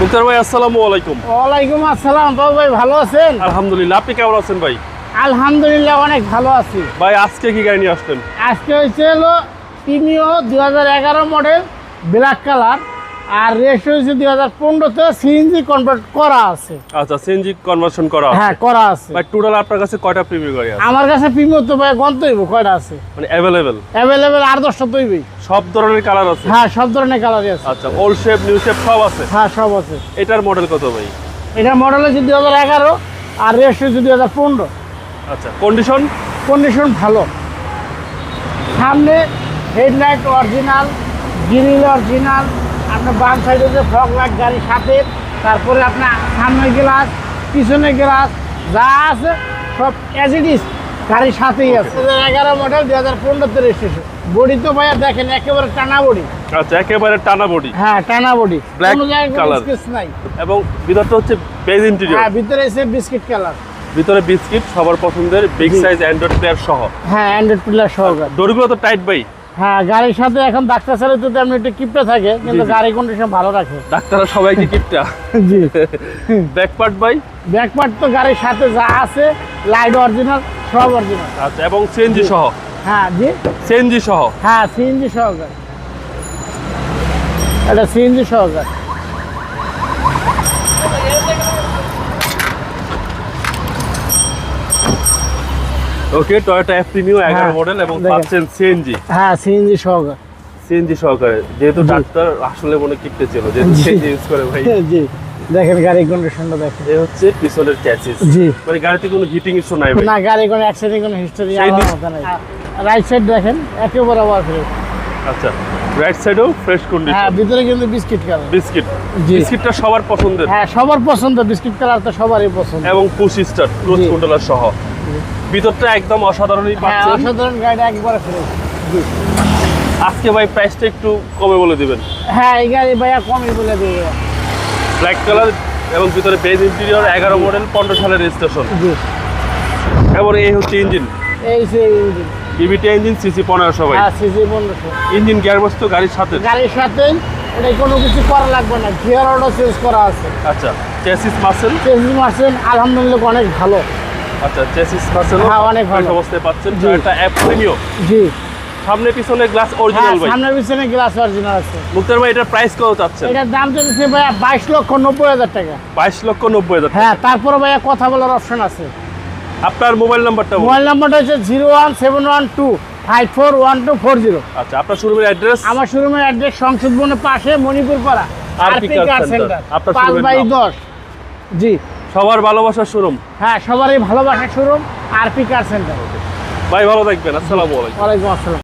মুক্তার ভাই আসসালামু আলাইকুম। ওয়ালাইকুম আসসালাম। বাবু ভাই ভালো আছেন? আলহামদুলিল্লাহ আপনি কেমন আছেন ভাই? আলহামদুলিল্লাহ অনেক ভালো আছি। ভাই আজকে কি গাড়ি নিয়ে আসলেন? আজকে হচ্ছে হলো প্রিমিও দু এগারো মডেল ব্ল্যাক কালার আর রেস হয়েছে দুই হাজার পনেরোতে সিএনজি কনভার্ট করা আছে। আচ্ছা সিএনজি কনভার্সন করা হ্যাঁ করা আছে। ভাই টোটাল আপনার কাছে কয়টা প্রিমিয়াম গাড়ি আছে? আমার কাছে প্রিমিও তো ভাই গন্ত হইব কয়টা আছে? মানে অ্যাভেলেবেল অ্যাভেলেবেল আর দশটা তৈবই সব ধরনের কালার আছে? হ্যাঁ সব ধরনের কালারই আছে। আচ্ছা ওল্ড শেপ নিউ শেপ সব আছে? হ্যাঁ সব আছে। এটার মডেল কত ভাই? এটা মডেল হচ্ছে দুই হাজার এগারো আর রেস হচ্ছে দুই হাজার পনেরো। আচ্ছা কন্ডিশন কন্ডিশন ভালো। সামনে হেডলাইট অরিজিনাল গ্রিল অরিজিনাল আপনার বাম সাইডে যে ফগ লাইট গাড়ির সাথে তারপরে আপনার সামনে গ্লাস পিছনে গ্লাস যা আছে সব অ্যাজ ইট ইজ গাড়ির সাথেই আছে। দু এগারো মডেল দুই হাজার পনেরোতে রেজিস্ট্রেশন বডি তো ভাইয়া দেখেন একেবারে টানা বডি আচ্ছা একেবারে টানা বডি হ্যাঁ টানা বডি কোনো জায়গায় নাই। এবং ভিতরটা হচ্ছে বেজ ইন্টেরিয়র হ্যাঁ ভিতরে এসে বিস্কিট কালার ভিতরে বিস্কিট সবার পছন্দের বিগ সাইজ অ্যান্ড্রয়েড প্লেয়ার সহ। হ্যাঁ অ্যান্ড্রয়েড প্লেয়ার সহকার দড়িগুলো তো টাইট ভাই। হ্যাঁ গাড়ির সাথে এখন ডাক্তার চালাতে তো এমনি একটু কিপটে থাকে কিন্তু গাড়ি কন্ডিশন ভালো রাখে। ডাক্তাররা সবাইকে কিপটা। জি। ব্যাকপার্ট ভাই? ব্যাকপার্ট তো গাড়ির সাথে যা আছে লাইট অরিজিনাল সব অরিজিনাল আচ্ছা এবং সিএনজি সহ? হ্যাঁ জি। সিএনজি সহ? হ্যাঁ সিএনজি সহকার এটা সিএনজি সহকার ওকে টয়োটা এফ প্রিমিও এগারো মডেল এবং। পাচ্ছেন সিএনজি হ্যাঁ সিএনজি সহকার। সিএনজি সহকারে। যেহেতু ডাক্তার আসলে মনে কিপটে ছিল যেহেতু সিএনজি ইউজ করে ভাই। জি। দেখেন গাড়ির কন্ডিশনটা দেখেন। এ হচ্ছে পিছনের চ্যাসিস জি। মানে গাড়িতে কোনো হিটিং ইস্যু নাই ভাই। না গাড়ি কোনো অ্যাক্সিডেন্ট কোনো হিস্টোরি আলাদা মতো নাই। রাইট সাইড দেখেন একেবারে আবার ফ্রেশ আচ্ছা রাইট সাইডেও ফ্রেশ হ্যাঁ ভিতরে কিন্তু বিস্কিট কালার বিস্কিট। বিস্কিটটা সবার পছন্দের। হ্যাঁ সবার পছন্দ বিস্কিট কালার তো সবারই পছন্দ। এবং পুশ স্টার্ট ক্লোজ কন্ট্রোলার সহ। ভিতরটা একদম অসাধারণই হ্যাঁ পাচ্ছেন। অসাধারণ গাড়িটা একবারে ফ্রেশ আজকে ভাই প্রাইসটা একটু কমে বলে দিবেন। হ্যাঁ এই গাড়ি ভাইয়া কমই বলে দেবে। ব্ল্যাক কালার এবং ভিতরে বেজ ইন্টেরিয়র এগারো মডেল পনেরো সালের রেজিস্ট্রেশন জি। এবং এই হচ্ছে ইঞ্জিন এই সে ইঞ্জিন ইভিটি ইঞ্জিন সিসি পনেরোশো ভাই। হ্যাঁ সিসি পনেরোশো। ইঞ্জিন গিয়ার বস্তু গাড়ির সাথে। গাড়ির সাথে এটা কোনো কিছু করা লাগবে না। গিয়ার অর্ডার চেঞ্জ করা আছে। আচ্ছা চেসিস মাসেল চেঞ্জ মার্সেন আলহামদুলিল্লাহ অনেক ভালো। আচ্ছা চেসিস হ্যাঁ, অনেক ভালো। অবস্থায় পাচ্ছেন। একটা অ্যাপ জি। সামনে পিছনে গ্লাস হ্যাঁ অরিজিনাল ভাই। সামনে পিছনে গ্লাস অরিজিনাল আছে। মুক্তার ভাই এটার প্রাইস কত চাচ্ছেন? এটার দাম চলছে ভাইয়া বাইশ লক্ষ নব্বই হাজার টাকা। বাইশ লক্ষ নব্বই হাজার টাকা। হ্যাঁ তারপরে ভাইয়া কথা বলার অপশন আছে। আপনার মোবাইল নাম্বারটা। মোবাইল নাম্বারটা হচ্ছে zero one seven one two five four one two four zero. আচ্ছা আপনার শোরুমের অ্যাড্রেস আমার শোরুমের অ্যাড্রেস সংসদ বনের পাশে মণিপুর পাড়া আর পি কার সেন্টার। আপনার শোরুমের জি। সবার ভালোবাসার শোরুম হ্যাঁ সবারই ভালোবাসার শোরুম আর পিকার সেন্টার ভাই ভালো থাকবেন। আসসালামু আলাইকুম। ওয়ালাইকুম আসসালাম।